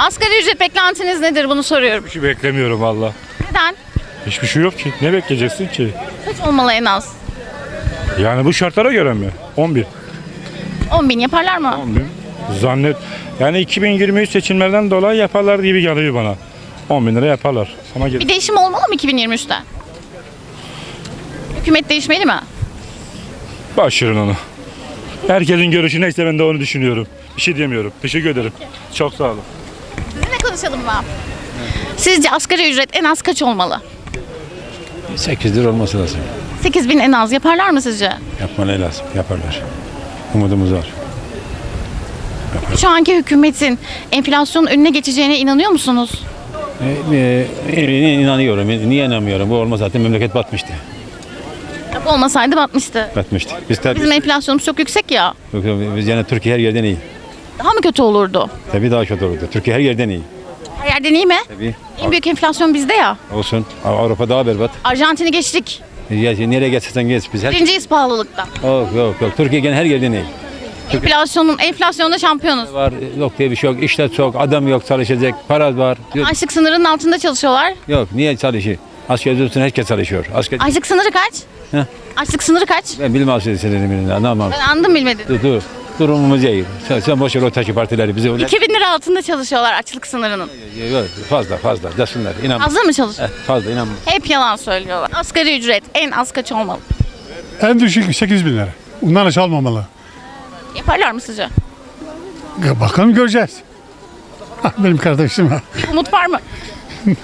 Asgari ücret beklentiniz nedir bunu soruyorum. Bir şey beklemiyorum valla. Neden? Hiçbir şey yok ki. Ne bekleyeceksin ki? Kaç olmalı en az? Yani bu şartlara göre mi? 11. 10 bin yaparlar mı? 10 bin. Zannet. Yani 2023 seçimlerden dolayı yaparlar gibi geliyor bana. 10 bin lira yaparlar. Ama Bir değişim olmalı mı 2023'te? Hükümet değişmeli mi? başarın onu. Herkesin görüşü neyse ben de onu düşünüyorum. Bir şey diyemiyorum. Teşekkür ederim. Çok sağ olun. Konuşalım mı? Sizce asgari ücret en az kaç olmalı? 8 lira olması lazım. 8 bin en az yaparlar mı sizce? Yapmaları lazım. Yaparlar. Umudumuz var. Şu anki hükümetin enflasyonun önüne geçeceğine inanıyor musunuz? E, e, inanıyorum. Niye inanmıyorum? Bu olmasa zaten memleket batmıştı. Bu olmasaydı batmıştı. Batmıştı. Biz tabii, Bizim enflasyonumuz çok yüksek ya. Yok, yok, biz yani Türkiye her yerden iyi. Daha mı kötü olurdu? Tabii daha kötü olurdu. Türkiye her yerden iyi. Her yerden iyi mi? Tabii. En büyük enflasyon bizde ya. Olsun. Av- Avrupa daha berbat. Arjantin'i geçtik. Ya, nereye geçersen geç. Biz her... Birinciyiz pahalılıkta. Yok yok yok. Türkiye gene her yerden iyi. Enflasyonun, enflasyonda şampiyonuz. Var yok diye bir şey yok. İşler çok. Adam yok çalışacak. Para var. Yok, Açlık sınırının altında çalışıyorlar. yok. Niye çalışıyor? Asgari ücretin herkes çalışıyor. Asgari... Açlık sınırı kaç? Heh. Açlık sınırı kaç? Ben bilmem seni bilmem. Anlamam. Ben anladım bilmedin. Dur dur. Durumumuz iyi. Sen, sen boş ver o taşı partileri. Bize öyle... 2000 lira altında çalışıyorlar açlık sınırının. Yok, fazla fazla desinler inan. Fazla mı çalış? Eh, fazla inan. Hep yalan söylüyorlar. Asgari ücret en az kaç olmalı? En düşük 8 bin lira. Bundan aşağı almamalı. Yaparlar mı sizce? Ya Bakalım göreceğiz. Ha, Benim kardeşim ha. Umut var mı?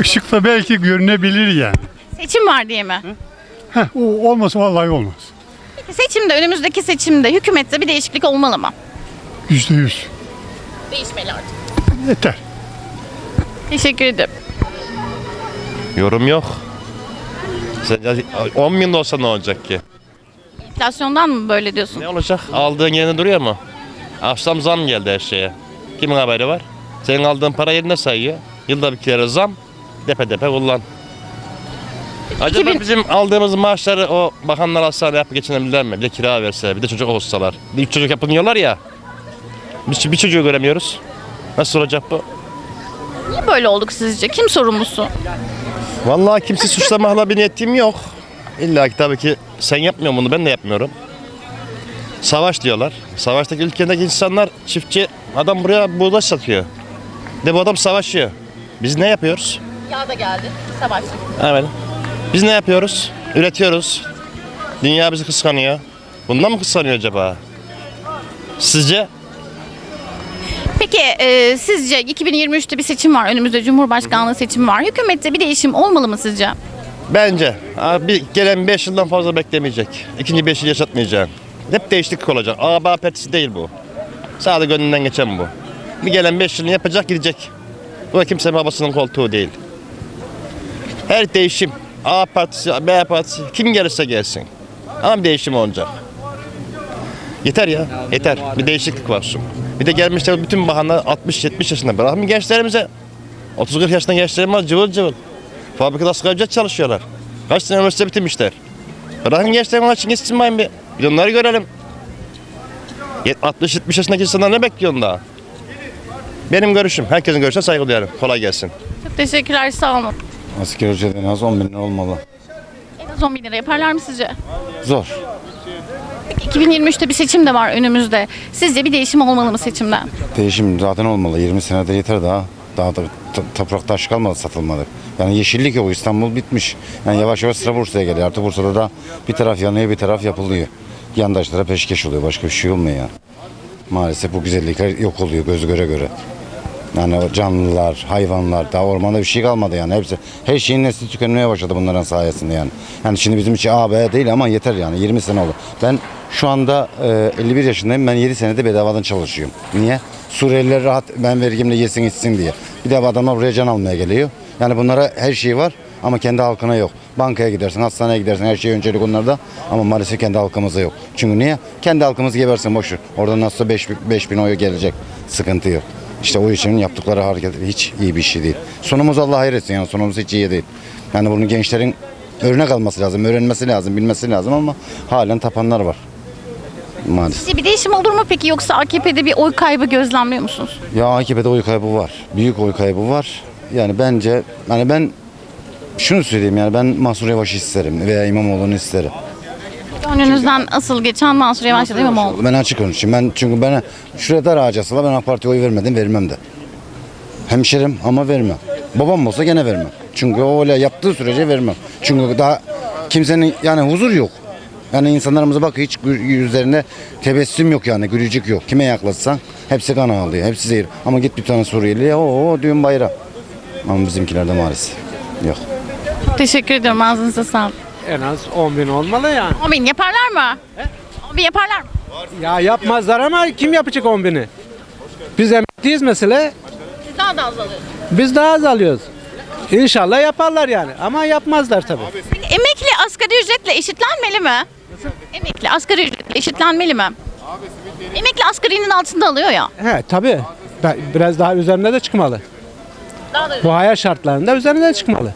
Işıkta belki görünebilir yani. Seçim var diye mi? Heh, o olmasa vallahi olmaz. Seçimde, önümüzdeki seçimde hükümette bir değişiklik olmalı mı? Yüzde yüz. Değişmeli artık. Yeter. Teşekkür ederim. Yorum yok. Sence 10 bin de olsa ne olacak ki? Enflasyondan mı böyle diyorsun? Ne olacak? Aldığın yerinde duruyor mu? Akşam zam geldi her şeye. Kimin haberi var? Senin aldığın para yerine sayıyor. Yılda bir kere zam. Depe depe kullan. Acaba 2000 bizim aldığımız maaşları o bakanlar hastanede yapıp geçinebilirler mi? Bir de kira verse, bir de çocuk olsalar. Bir üç çocuk yapın diyorlar ya. Biz bir çocuğu göremiyoruz. Nasıl olacak bu? Niye böyle olduk sizce? Kim sorumlusu? Vallahi kimse suçlamakla bir niyetim yok. İlla ki tabii ki sen yapmıyorsun bunu ben de yapmıyorum. Savaş diyorlar. Savaştaki ülkedeki insanlar çiftçi adam buraya buğday satıyor. De bu adam savaşıyor. Biz ne yapıyoruz? Yağ da geldi. Savaş. Evet. Biz ne yapıyoruz? Üretiyoruz. Dünya bizi kıskanıyor. Bundan mı kıskanıyor acaba? Sizce? Peki e, sizce 2023'te bir seçim var. Önümüzde Cumhurbaşkanlığı seçimi var. Hükümette bir değişim olmalı mı sizce? Bence. Abi bir gelen 5 yıldan fazla beklemeyecek. İkinci 5 yıl yaşatmayacak. Hep değişiklik olacak. ABA partisi değil bu. Sadece gönlünden geçen bu. Bir gelen 5 yılını yapacak gidecek. Bu da kimsenin babasının koltuğu değil. Her değişim A partisi, B partisi kim gelirse gelsin. Ama bir değişim olacak. Yeter ya, yeter. Bir değişiklik var şu. Bir de gelmişler bütün bahanlar 60-70 yaşında. Bırakın gençlerimize. 30-40 yaşında gençlerim var cıvıl cıvıl. Fabrikada asgari ücret çalışıyorlar. Kaç sene üniversite bitirmişler. Bırakın gençlerin açın gitsin bayım bir. Bir onları görelim. Yet- 60-70 yaşındaki insanlar ne bekliyorsun daha? Benim görüşüm. Herkesin görüşüne saygı duyarım. Kolay gelsin. Çok teşekkürler. Sağ olun. Asgari ücret en az 10 bin lira olmalı. En az 10 bin lira yaparlar mı sizce? Zor. Peki 2023'te bir seçim de var önümüzde. Sizce bir değişim olmalı mı seçimde? Değişim zaten olmalı. 20 senedir yeter daha. Daha da t- toprak taş kalmadı satılmadı. Yani yeşillik yok. İstanbul bitmiş. Yani yavaş yavaş sıra Bursa'ya geliyor. Artık Bursa'da da bir taraf yanıyor bir taraf yapılıyor. Yandaşlara peşkeş oluyor. Başka bir şey olmuyor ya. Maalesef bu güzellikler yok oluyor gözü göre göre. Yani canlılar, hayvanlar, daha ormanda bir şey kalmadı yani hepsi. Her şeyin nesli tükenmeye başladı bunların sayesinde yani. Yani şimdi bizim için A, B değil ama yeter yani 20 sene oldu. Ben şu anda e, 51 yaşındayım ben 7 senede bedavadan çalışıyorum. Niye? Suriyeliler rahat ben vergimle yesin içsin diye. Bir de adamlar buraya can almaya geliyor. Yani bunlara her şey var ama kendi halkına yok. Bankaya gidersin, hastaneye gidersin her şey öncelik onlarda ama maalesef kendi halkımıza yok. Çünkü niye? Kendi halkımız gebersin boşver. Oradan nasıl 5 bin oyu gelecek. Sıkıntı yok. İşte o için yaptıkları hareket hiç iyi bir şey değil. Sonumuz Allah hayretsin yani sonumuz hiç iyi değil. Yani bunu gençlerin örnek alması lazım, öğrenmesi lazım, bilmesi lazım ama halen tapanlar var. maalesef. Sizce bir değişim olur mu peki yoksa AKP'de bir oy kaybı gözlemliyor musunuz? Ya AKP'de oy kaybı var. Büyük oy kaybı var. Yani bence hani ben şunu söyleyeyim yani ben Mansur Yavaş'ı isterim veya İmamoğlu'nu isterim. Gönlünüzden asıl geçen Mansur Yavaş ya da İmamoğlu. Ben açık konuşayım. Ben çünkü ben şuraya dar ağacasalar ben AK Parti'ye oy vermedim vermem de. Hemşerim ama vermem. Babam olsa gene vermem. Çünkü o öyle yaptığı sürece vermem. Çünkü daha kimsenin yani huzur yok. Yani insanlarımıza bak hiç yüzlerinde tebessüm yok yani gülücük yok. Kime yaklaşsan hepsi kan ağlıyor. Hepsi zehir. Ama git bir tane Suriyeli'ye o o düğün bayram. Ama bizimkilerde maalesef yok. Teşekkür ediyorum ağzınıza sağlık. En az 10 bin olmalı yani. 10 bin yaparlar mı? 10 bin yaparlar mı? Ya yapmazlar ama kim yapacak 10 bini? Biz emekliyiz mesela. Siz daha da az alıyorsunuz. Biz daha az alıyoruz. İnşallah yaparlar yani ama yapmazlar tabii. Peki emekli asgari ücretle eşitlenmeli mi? Emekli asgari ücretle eşitlenmeli mi? Emekli asgarinin altında alıyor ya. He tabii. Ben- Biraz daha üzerine de çıkmalı. Daha da Bu hayat şartlarında üzerine de çıkmalı.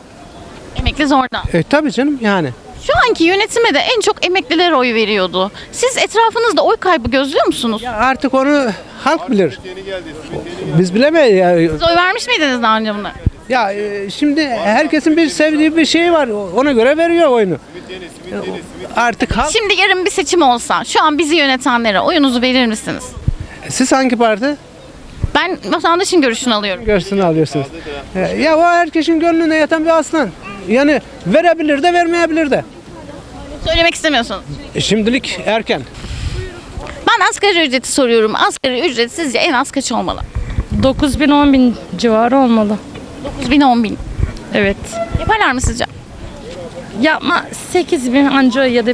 emekli zorda. E tabii canım yani. Anki yönetime de en çok emekliler oy veriyordu. Siz etrafınızda oy kaybı gözlüyor musunuz? Ya artık onu halk bilir. Biz bilemeyiz ya. Siz oy vermiş miydiniz daha önce buna? Ya e, şimdi herkesin bir sevdiği bir şey var. Ona göre veriyor oyunu. E, Artık halk. Şimdi yarın bir seçim olsa şu an bizi yönetenlere oyunuzu verir misiniz? Siz hangi parti? Ben vatandaşın görüşünü alıyorum. Görsünü alıyorsunuz. E, Ya o herkesin gönlüne yatan bir aslan. Yani verebilir de vermeyebilir de. Söylemek istemiyorsunuz. E, Şimdilik erken. Ben asgari ücreti soruyorum. Asgari ücret sizce en az kaç olmalı? 9 bin 10 bin civarı olmalı. 9 bin 10 bin. Evet. Yaparlar mı sizce? Yapma 8 bin anca ya da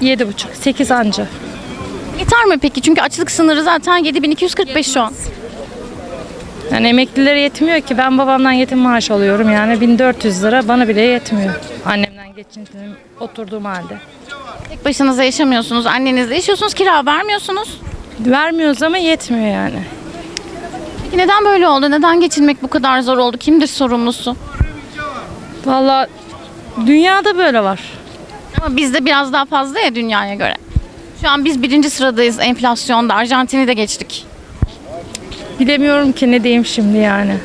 7 buçuk 8 anca. Yeter mi peki? Çünkü açlık sınırı zaten 7245 şu an. Yani emeklilere yetmiyor ki ben babamdan yetim maaş alıyorum yani 1400 lira bana bile yetmiyor. Geçintim oturduğum halde. Tek başınıza yaşamıyorsunuz. Annenizle yaşıyorsunuz. Kira vermiyorsunuz. Vermiyoruz ama yetmiyor yani. Peki neden böyle oldu? Neden geçinmek bu kadar zor oldu? Kimdir sorumlusu? Vallahi dünyada böyle var. Ama bizde biraz daha fazla ya dünyaya göre. Şu an biz birinci sıradayız enflasyonda. Arjantin'i de geçtik. Bilemiyorum ki ne diyeyim şimdi yani.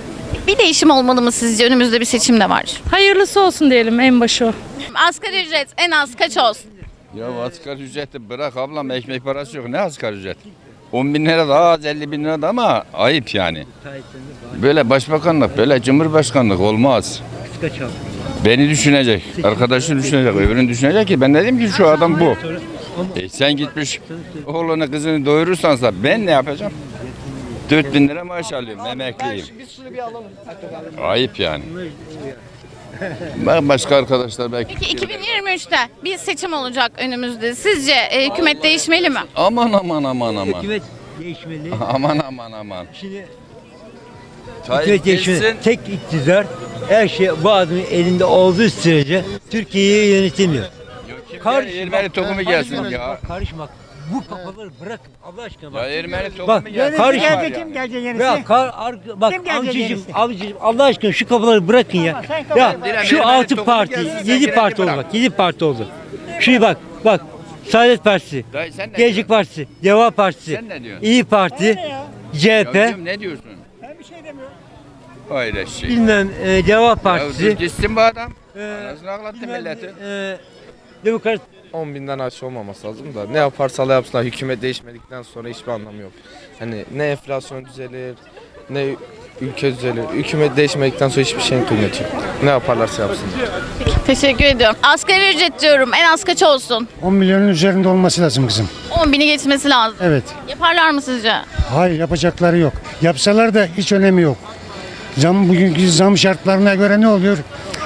Bir değişim olmalı mı sizce? Önümüzde bir seçim de var. Hayırlısı olsun diyelim en başı o. Asgari ücret en az kaç olsun? Ya asgari ücreti bırak ablam ekmek parası yok. Ne asgari ücret? 10 bin lira daha az 50 bin lira da ama ayıp yani. Böyle başbakanlık, böyle cumhurbaşkanlık olmaz. Beni düşünecek, arkadaşı düşünecek, öbürünü düşünecek ki ben dedim ki şu adam bu. E sen gitmiş oğlunu kızını doyurursansa ben ne yapacağım? 4 bin lira maaş alıyorum, emekliyim. Ayıp yani. Bak Başka arkadaşlar belki. Peki 2023'te bir seçim olacak önümüzde. Sizce e, hükümet değişmeli mi? Aman aman aman aman. Hükümet değişmeli. Aman aman aman. Şimdi Tayyip hükümet değişmeli. Tek iktidar her şey bu adamın elinde olduğu sürece Türkiye'yi yönetemiyor. Ya Ermeni tokumu gelsin ya. bak, Karışma. Bu kafaları bırakın Allah aşkına Ya bak. Ermeni tokumu Bak, gelsin. karışma. Ne var ya? Kim gelecek yenisi? Ya kar, ar, bak Kim gelecek Allah aşkına şu kafaları bırakın ya. Ya şu altı parti, yedi parti oldu bak, yedi parti oldu. Şuraya bak, bak. Saadet Partisi, Dayı sen ne Gelecek diyorsun? Partisi, Deva Partisi, Sen ne diyorsun? İyi Parti, Ya CHP, ne diyorsun? Ben bir şey demiyorum. Hayret şey. bilmem e, Deva Ya Partisi, gitsin bu adam. e, Anasını ağlattı bilmem, milleti. e, Demokrat 10 binden aşağı olmaması lazım da ne yaparsalar yapsınlar hükümet değişmedikten sonra hiçbir anlamı yok. Hani ne enflasyon düzelir ne ülke düzelir. Hükümet değişmedikten sonra hiçbir şeyin kıymeti yok. Ne yaparlarsa yapsınlar. Teşekkür ediyorum. Asgari ücret diyorum. En az kaç olsun? 10 milyonun üzerinde olması lazım kızım. 10 bini geçmesi lazım. Evet. Yaparlar mı sizce? Hayır yapacakları yok. Yapsalar da hiç önemi yok. Zam bugünkü zam şartlarına göre ne oluyor?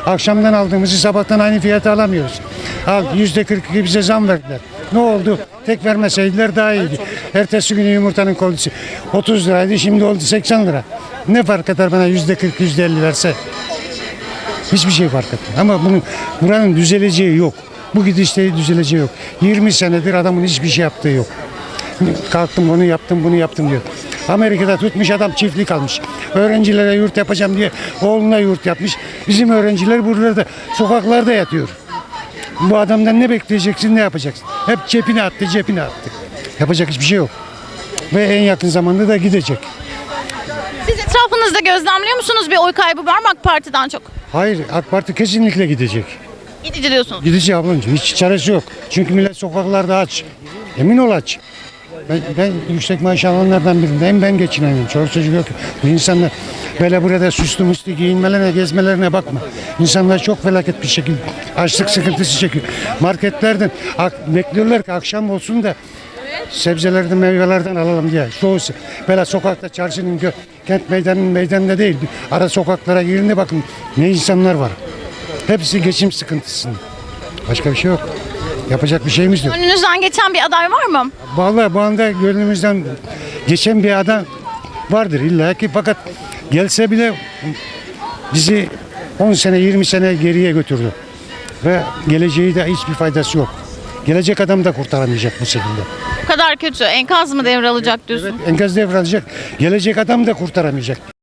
Akşamdan aldığımızı sabahtan aynı fiyata alamıyoruz. Al yüzde 42 bize zam verdiler. Ne oldu? Tek vermeseydiler daha iyiydi. Ertesi günü yumurtanın kolisi 30 liraydı şimdi oldu 80 lira. Ne fark eder bana yüzde 40 yüzde 50 verse? Hiçbir şey fark etmiyor. Ama bunun buranın düzeleceği yok. Bu gidişte düzeleceği yok. 20 senedir adamın hiçbir şey yaptığı yok. Kalktım onu yaptım bunu yaptım diyor. Amerika'da tutmuş adam çiftlik almış. Öğrencilere yurt yapacağım diye oğluna yurt yapmış. Bizim öğrenciler buralarda sokaklarda yatıyor. Bu adamdan ne bekleyeceksin ne yapacaksın? Hep cebine attı cebine attı. Yapacak hiçbir şey yok. Ve en yakın zamanda da gidecek. Siz etrafınızda gözlemliyor musunuz bir oy kaybı var mı AK Parti'den çok? Hayır AK Parti kesinlikle gidecek. Gidici diyorsunuz. Gidecek ablacığım hiç çaresi yok. Çünkü millet sokaklarda aç. Emin ol aç. Ben, ben yüksek maaş alanlardan birindeyim. Ben geçinemiyorum. Çoluk çocuk yok. Bu insanlar böyle burada süslü müslü giyinmelerine, gezmelerine bakma. İnsanlar çok felaket bir şekilde açlık sıkıntısı çekiyor. Marketlerden bekliyorlar ki akşam olsun da sebzelerden, meyvelerden alalım diye. Çoğu böyle sokakta, çarşının, kent meydanının meydanında değil. Ara sokaklara girin bakın ne insanlar var. Hepsi geçim sıkıntısında. Başka bir şey yok. Yapacak bir şeyimiz yok. Önünüzden geçen bir aday var mı? Vallahi bu anda gönlümüzden geçen bir adam vardır illa ki fakat gelse bile bizi 10 sene 20 sene geriye götürdü. Ve geleceği de hiçbir faydası yok. Gelecek adam da kurtaramayacak bu şekilde. Bu kadar kötü. Enkaz mı devralacak diyorsun? Enkaz devralacak. Gelecek adam da kurtaramayacak.